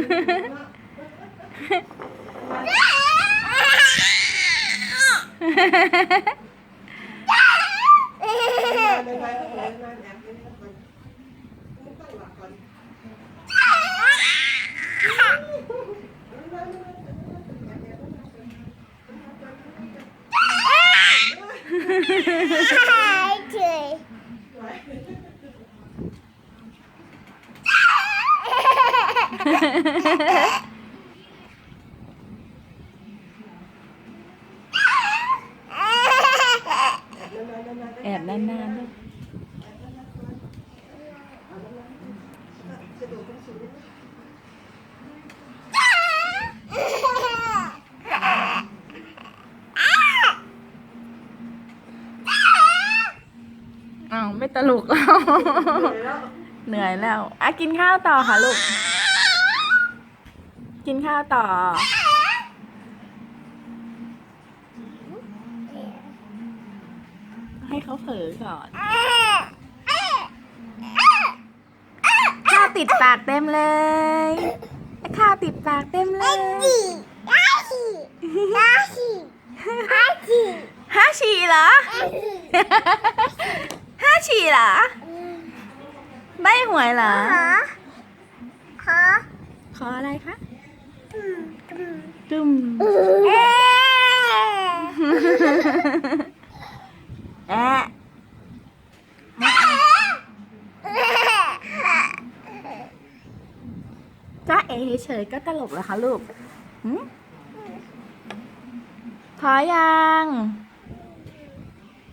Ha ha ha! แอบนานๆลูกอ้าวไม่ตลกแล้ว เหนื่อยแล้วอะกินข้าวต่อค่ะลูก กินข้าวต่อ ให้เขาเผลอก่อนข้าวติดปากเต็มเลยข้าวติดปากเต็มเลยห้าฉี่เหรอห้าฉี่เหรอใบหวยเหรอขออะไรคะ จุ่มแอะจ้าเอเฉยๆก็ตลกเหรอคะลูกหืมพอยัง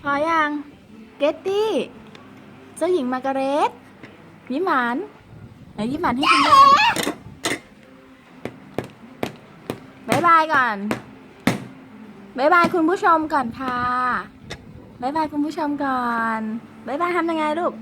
พอยังเกตตี้เจ้าหญิงมาร์การเร็ตยิ้มหวานไหนยิ้มหวานให้คุณดู บายบายก่อนบายบายคุณผู้ชมก่อนค่ะบายบายคุณผู้ชมก่อนบายบายทำยังไงลูก